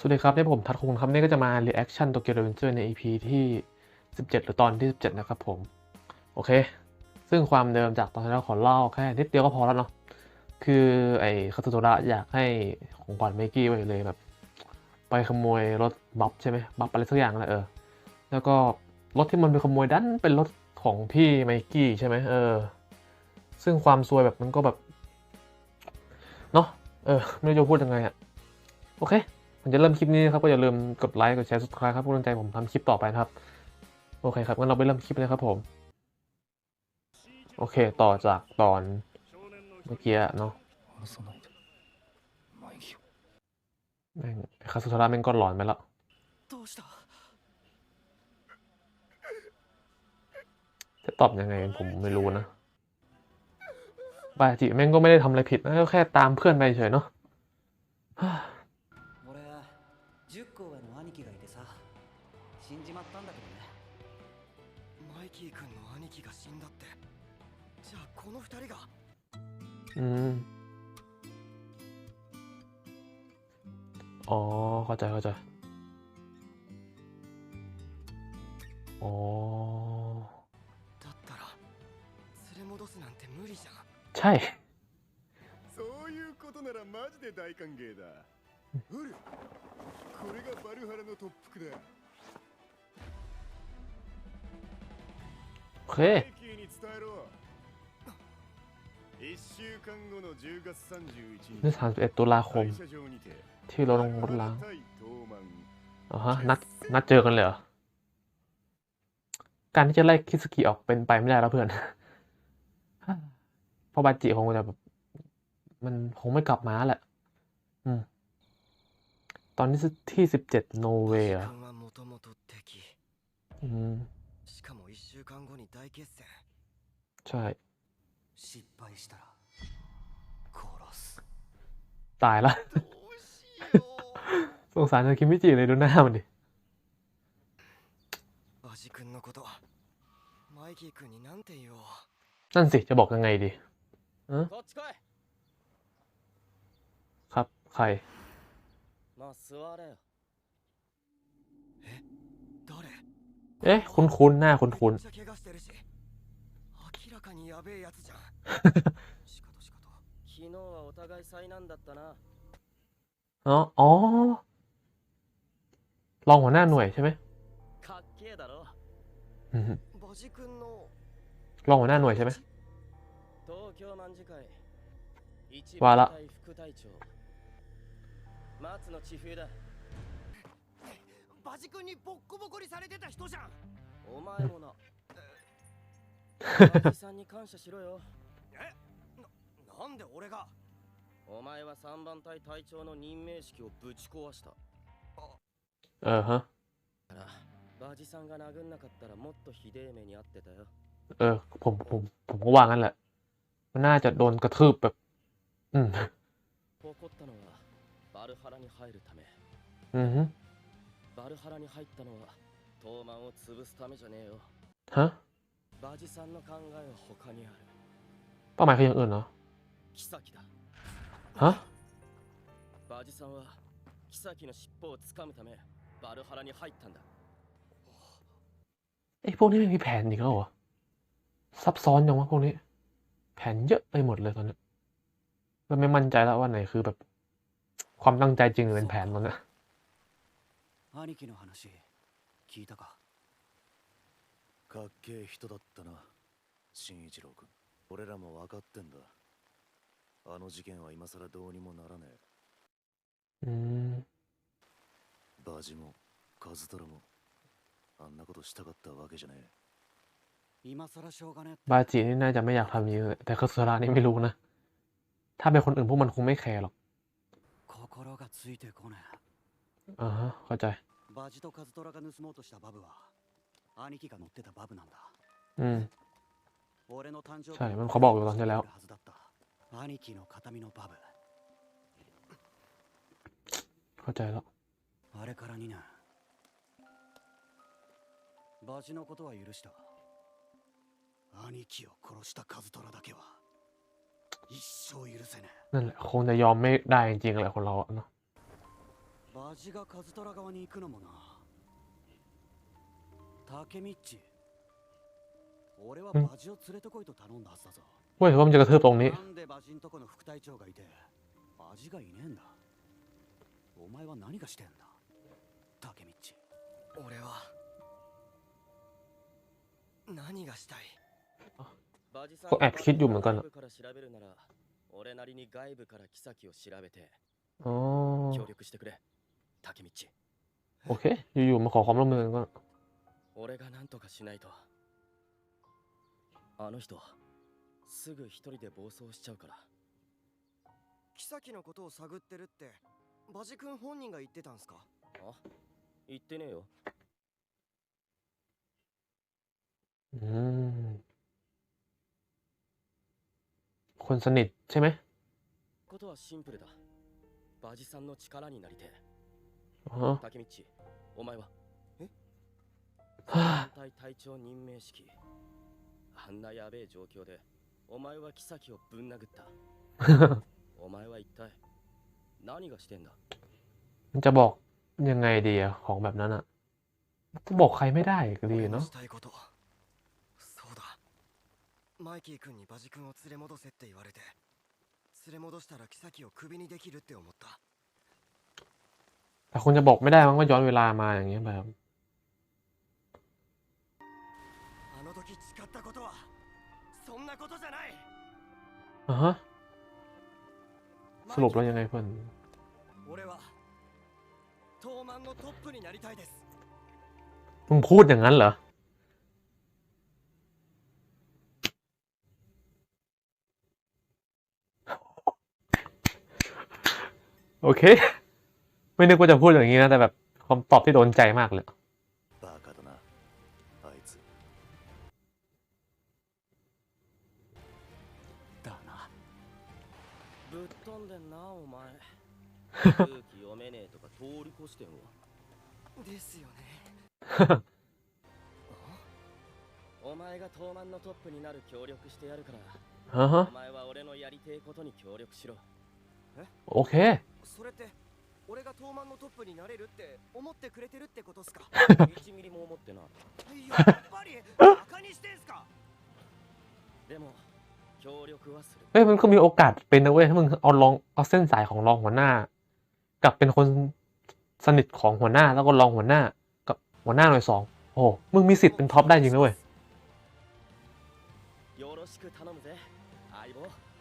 สวัสดีครับนี่ผมทัดคงครับนี่ก็จะมา reaction Tokyo Revenger ใน EP ที่ 17 หรือตอนที่ 17 นะครับผม โอเค ซึ่งความเดิมจากตอนที่เราขอเล่าแค่นิดเดียวก็พอแล้วเนาะคือไอ้คาตุโตระอยากให้ของขวัญไมกี้ไว้เลยแบบ ไปขโมยรถบัฟใช่ไหมบัฟอะไรสักอย่างแหละเออ แล้วก็รถที่มันไปขโมยดันเป็นรถของพี่ไมกี้ใช่ไหมเออ ซึ่งความซวยแบบมันก็แบบเนาะเออ ไม่รู้จะพูดยังไงอะโอเค จะเริ่มคลิปนี้ครับก็อย่าลืมกดไลค์กดแชร์ subscribe ครับเพื่อเป็นกำลังใจผมทำคลิปต่อไปครับ โอเคครับงั้นเราไปเริ่มคลิปเลยครับผม โอเคต่อจากตอนเมื่อกี้เนาะแม่งคาสุทาระแม่งก็หลอนไปแล้วจะตอบยังไงผมไม่รู้นะบาจิแม่งก็ไม่ได้ทำอะไรผิดนะก็แค่ตามเพื่อนไปเฉยเนาะ อืม อ๋อ เข้าใจเข้าใจ อ๋อ だったら連れ戻すなんて無理じゃん ใช่ そういうことならマジで大歓迎だウルこれがバルハラの特服だ โอเค นี่สามสิบเอ็ดตุลาคม ที่เราลงรถล้างอ๋อฮะนัดนัดเจอกันเลยเหรอ การที่จะไล่คิสกิออกเป็นไปไม่ได้แล้วเพื่อนเพราะบาจิคงจะแบบมันคงไม่กลับมาแหละ อืม ตอนนี้ที่สิบเจ็ดโนเวอะอืมใช่ 失敗したら殺す ตายละ どうしよ สงสารเธอคิมิจิเลยดูหน้ามันดิ うアジ君のことマイキー君になんて言おう นั่นสิ จะบอกยังไงดีเออ こっち来い ครับ ใคร まあ座れよ誰 เอ๊ะ คุ้นๆ หน้าคุ้น めっちゃ怪我してるし明らかにやべえやつじゃんしかとしかと昨日はお互い災難だったな ๆ อ๋ออ๋อ รองหัวหน้าหน่วยใช่ไหม かっけえだろ อืม バジ君の รองหัวหน้าหน่วยใช่ไหม 東京卍会一わら部隊副隊長松野千冬だバジ君にボッコボコにされてた人じゃんお前もなおじさんに感謝しろよ なんで俺がお前は三番隊隊長の任命式をぶち壊した เออฮะ からバジさんが殴んなかったらもっとひでえ目に遭ってたよ เออ ผมผมผมก็ว่างั้นแหละ มันน่าจะโดนกระทืบแบบ อืม 怒ったのはバルハラに入るため อือฮึ バルハラに入ったのは東満を潰すためじゃねえよ ฮะ バジさんの考えは他にある เป้าหมายคืออย่างอื่นเหรอ 妃だ ฮะ バジさんは妃の尻尾をつかむためバルハラに入ったんだ ไอ้พวกนี้ไม่มีแผนอีกแล้วเหรอ ซับซ้อนจังวะพวกนี้ แผนเยอะไปหมดเลยตอนนี้เราไม่มั่นใจแล้วว่าไหนคือแบบ ความตั้งใจจริงหรือเป็นแผนมันอะ 兄貴の話聞いたかかっけえ人だったな新一郎君俺らも分かってんだ あの事件は今さらどうにもならね อืม えバジもカズトラもあんなことしたかったわけじゃねえ今更しょうがねえって บาจินี่น่าจะไม่อยากทำอย่างนี้เลยแต่คาสุรานี่ไม่รู้นะ ถ้าเป็นคนอื่นพวกมันคงไม่แคร์หรอก 心がついてこね อ่าฮะ เข้าใจ えバジとカズトラが盗もうとしたバブは兄貴が乗ってたバブなんだ อืม 俺の誕生日ใช่มันเขาบอกอยู่ตอนที่แล้ว はずだった 兄貴の形見のバブ เข้าใจแล้ว あれから2年バジのことは許した兄貴を殺したカズトラだけは一生許せね นั่นแหละ คงจะยอมไม่ได้จริงๆแหละคนเราอะเนาะ えバ バジがカズトラ側に行くのもなタケミッチ俺はバジを連れてこいと頼んだはずだぞ เว้ยว่ามันจะกระทืบตรงนี้ なんでバジんとこの副隊長がいてバジがいねえんだお前は何がしてんだタケミッチ俺は何がしたいバジさんこれえคิดอยู่เหมือนกันอะ 外部から調べるなら俺なりに外部から妃を調べて อ๋อ 協力してくれ竹道 โอเค อยู่ๆมาขอความร่วมมือกันก็ 俺が何とかしないとあの人 すぐ一人で暴走しちゃうから妃のことを探ってるってバジ君本人が言ってたんすかあ言ってねえよ อืม คนสนิทใช่ไหม ことはシンプルだバジさんの力になりてえ อ๋อ 竹道お前はは団体隊長任命式あんなやべえ状況で お前は妃をぶん殴ったあお前は一体何がしてんだ มันจะบอกยังไงดีอะของแบบนั้นอะจะบอกใครไม่ได้ก็ดี 俺の เนาะ したいことそうだマイキー君にバジ君を連れ戻せって言われて連れ戻したら妃をクビにできるって思った แต่คุณจะบอกไม่ได้มั้งว่าย้อนเวลามาอย่างเงี้ยแบบ なことじゃない อ่ะฮะ สรุปแล้วยังไงเพื่อน 俺は東満のトップになりたいです มึงพูดอย่างนั้นเหรอ โอเค ไม่นึกว่าจะพูดอย่างนี้นะ แต่แบบคำตอบที่โดนใจมากเลย 読めねえとか通り越してんわですよねお前が東満のトップになる協力してやるからฮะฮะ お前は俺のやりてえことに協力しろโอเค それって俺が東満のトップになれるって思ってくれてるってことっすか1ミリも思ってなやっぱりバカにしてんすかでも協力はする เอ้ยมันก็มีโอกาสเป็นนะเว้ย ถ้ามึงเอาลองเอาเส้นสายของรองหัวหน้า กับเป็นคนสนิทของหัวหน้าแล้วก็รองหัวหน้า กับหัวหน้าหน่วยสองโอ้มึงมีสิทธิ์เป็นท็อปได้จริงนะเวย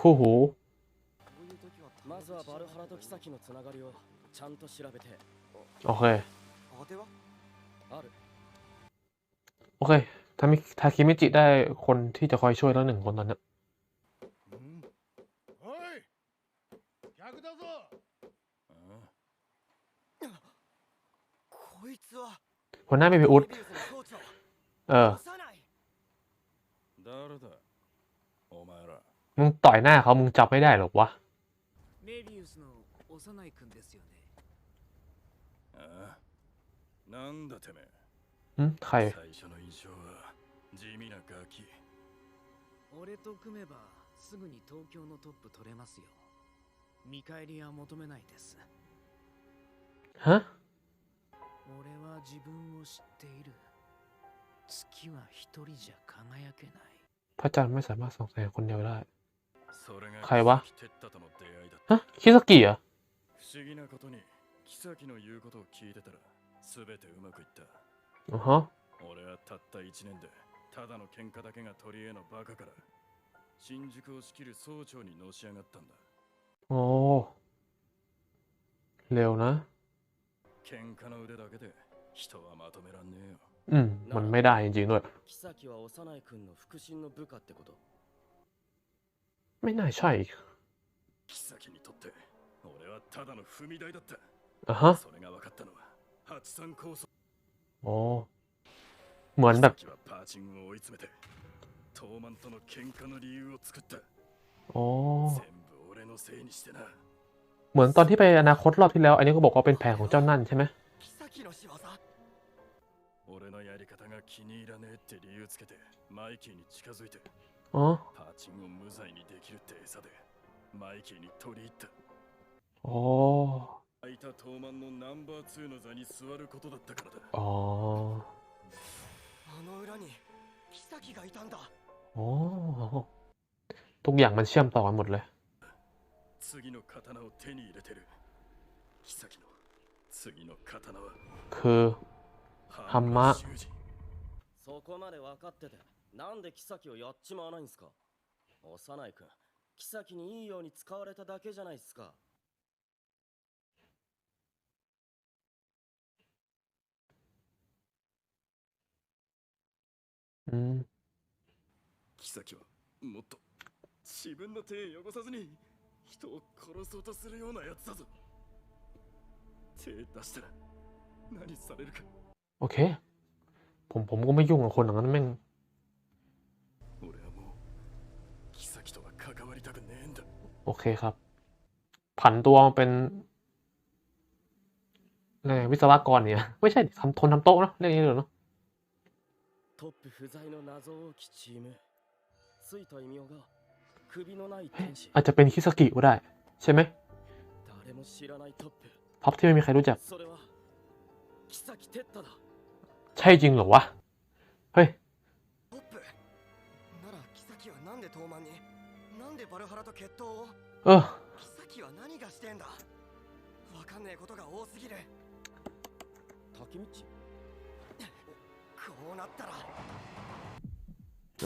คู่หูโอเคโอเคทามิทาคิมิจิได้คนที่จะคอยช่วยแล้วหนึ่งคนตอนนี้ หัวหน้าไม่มีอุด メビウスの総長 เออ 幼い誰だお前ら มึงต่อยหน้าเขามึงจับไม่ได้หรอกวะ メビウスの幼い君ですよね。ああなんだてめหึใคร え最初の印象は地味なガキ俺と組めばすぐに東京のトップ取れますよ。見返りは求めないです。 ฮะ 俺は自分を知っている。月は一人じゃ輝けない。 พระจันทร์ไม่สามารถส่องแสงคนเดียวได้ それが会話木崎哲太との出会いだっ ฮะคิสกิเหรอ た不思議なことに木崎の言うことを聞いてたら全てうまくいった อ๋อฮะ 俺はたった1年でただの喧嘩だけが取り柄のバカから新宿を仕切る総長にのし上がったんだ โอ้เร็วนะ 喧嘩の腕だけで人はまとめらんねえよ อืม มันไม่ได้จริงๆด้วย 妃は幼い君の腹心の部下ってこと ไม่น่าใช่ 木崎にとって俺はただの踏み台だった อ่ะฮะ それが分かったのは八三構想 โอ้เหมือนแบบ 木崎はパーチンを追い詰めて東満との喧嘩の理由を作った โอ้ 全部俺のせいにしてな เหมือนตอนที่ไปอนาคตรอบที่แล้ว อันนี้ก็บอกว่าเป็นแผนของเจ้านั่นใช่ไหมอ๋ออ๋อทุกอย่างมันเชื่อมต่อกันหมดเลย 次の刀を手に入れてる。妃の次の刀は。คืハンマそこまで分かってて、なんで妃をやっちまわないんすか？幼い君、妃にいいように使われただけじゃないですか？うん。キサキはもっと自分の手を汚さずに人を殺そうとするようなやつだぞ手出したら何されるか โอเค ผมผมก็ไม่ยุ่งกับคนอย่างนั้นแม่ง 俺はもう妃とは関わりたくねえんだ โอเคครับ ผันตัวมาเป็นอะไรวิศวกรเนี่ย ไม่ใช่ดิทำทนทำโต๊ะเนอะเรียกอย่างนี้เลยเนาะ トップ不在の謎多きチームついた異名が首のない天使 อาจจะเป็นคิสกิก็ได้ ใช่ไหมท็อปที่ไม่มีใครรู้จัก ใช่จริงหรอวะ เฮ้ยเออ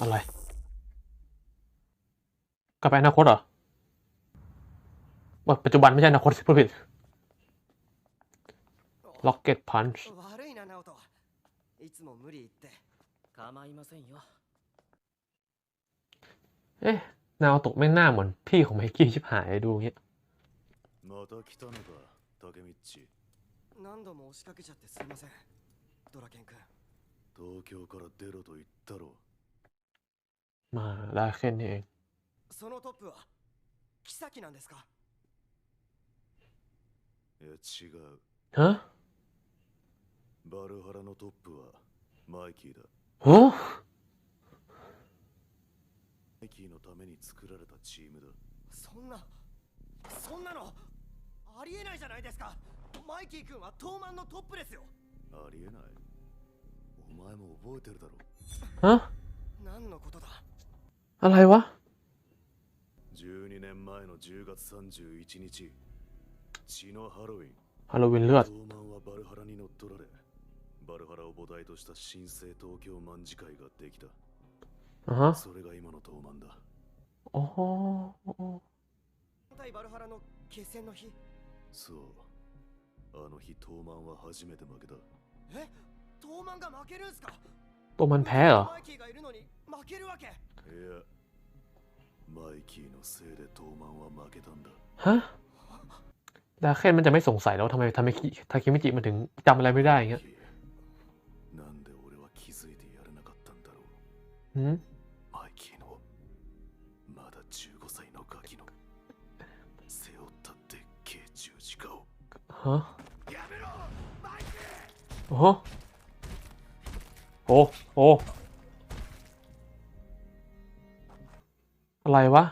อะไร กลับไปอนาคตเหรอว่าปัจจุบันไม่ใช่อนาคตสิพูดผิด ล็อกเก็ตพันช์ 悪いなナオトいつも無理言って構いませんよ เอ๊ะ นาวโตะไม่งหน้าเหมือนพี่ของไมกี้ชิบหายดูอย่างเงี้ย また来たのか竹道何度も押しかけちゃってすいませんドラケン君東京から出ろと言ったろ มาได้แค่นี้เอง そのトップは妃なんですかいや違う ฮะ バルハラのトップはマイキーだ โอ้ マイキーのために作られたチームだそんなそんなのありえないじゃないですかマイキー君は東満のトップですよありえないお前も覚えてるだろ ฮะ 何のことだ อะไรวะ 12 年前の10月31日血のハロウィン ฮาโลวีนเลือด 東満はバルハラに乗っ取られバルハラを母体とした新生東京卍会ができた อ่าฮะ それが今の東満だ อ๋อ 対バルハラの決戦の日そうあの日東満は初めて負けたえ東満が負けるんすか ตัวมันแพ้เหรอ マイキーがいるのに負けるわけいや マイキーのせいで東満は負けたんだ ฮะดาเคนมันจะไม่สงสัยแล้วทำไมทำไมทาคิมิจิมันถึงจำอะไรไม่ได้อย่างเงี้ย なんで俺は気づいてやれなかったんだろう หืม マイキーのまだ15歳のガキの背負ったでっけえ十字架を ฮะโอ้โหโอ้โอ้ อะไรวะ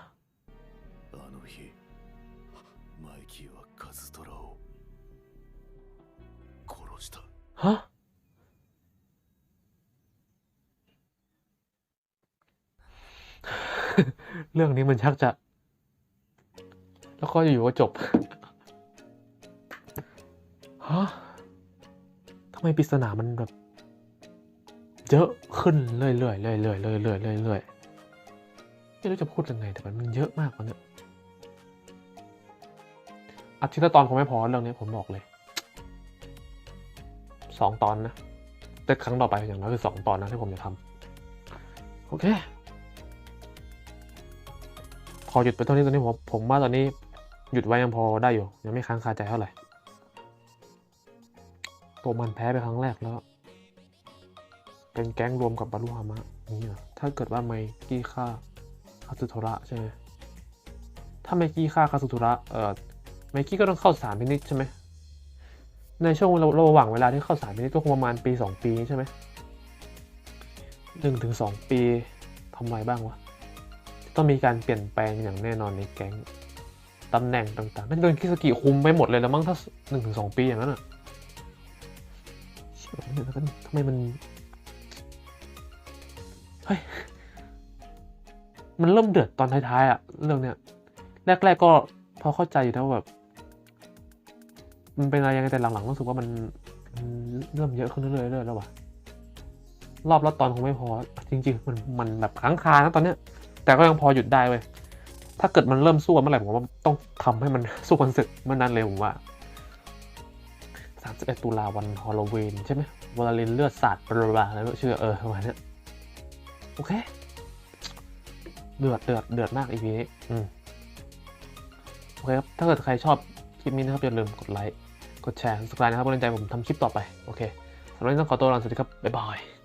ฮะเรื่องนี้มันชักจะ แล้วก็อยู่ๆก็จบ ฮะทำไมปริศนามันแบบ เยอะขึ้นเรื่อยๆเรื่อยๆเรื่อยๆเรื่อยๆยๆ ไม่รู้จะพูดยังไง แต่มันเยอะมากกว่านี้อาทิตย์ละตอนคงไม่พอเรื่องนี้ผมบอกเลยสองตอนนะ แต่ครั้งต่อไปอย่างน้อยคือสองตอนนะที่ผมจะทำโอเคขอหยุดไปเท่านี้ตอนนี้ผมผมว่าตอนนี้หยุดไว้ยังพอได้อยู่ ยังไม่ค้างคาใจเท่าไหร่ตัวมันแพ้ไปครั้งแรกแล้ว เป็นแก๊งรวมกับบารุฮามะนี่เหรอถ้าเกิดว่าไม่กี้ฆ่า คาสึโทระใช่ไหมถ้าไมกี้ฆ่าคาสึโทระเอ่อไมกี้ก็ต้องเข้าสามพินิจใช่ไหมในช่วงระระหว่างเวลาที่เข้าสามปีนี้ก็คงประมาณปีสองปีใช่ไหมหนึ่งถึงสองปีทำไรบ้างวะต้องมีการเปลี่ยนแปลงอย่างแน่นอนในแก๊งตำแหน่งต่างๆน่าจะโดนคิสกิคุมไปหมดเลยแล้วมั้งถ้าหนึ่งถึงสองปีอย่างนั้นอะทำไมมัน เฮ้ย มันเริ่มเดือดตอนท้ายๆอะเรื่องเนี้ยแรกๆก็พอเข้าใจอยู่นะว่าแบบมันเป็นอะไรยังไงแต่หลังๆรู้สึกว่ามันเริ่มเยอะขึ้นเรื่อยๆแล้วว่ะรอบละตอนคงไม่พอ จริง ๆ มันมันแบบค้างคานะตอนเนี้ย แต่ก็ยังพอหยุดได้เว้ยถ้าเกิดมันเริ่มสู้เมื่อไหร่ผมว่าต้องทำให้มันสู้กันศึกเมื่อนั้นเลยผมว่า31ตุลาวันฮอลโลวีนใช่ไหมวอลเลนเลือดสาดบลาบลาอะไรไม่รู้ชื่อเออประมาณเนี้ยโอเค เดือดเดือดเดือดมากอีพีนี้อืมโอเคครับ ถ้าเกิดใครชอบคลิปนี้นะครับ อย่าลืมกดไลค์ กดแชร์ subscribe นะครับกำลังใจผมทำคลิปต่อไป โอเคสำหรับวันนี้ต้องขอตัวลาสวัสดีครับ บ๊ายบาย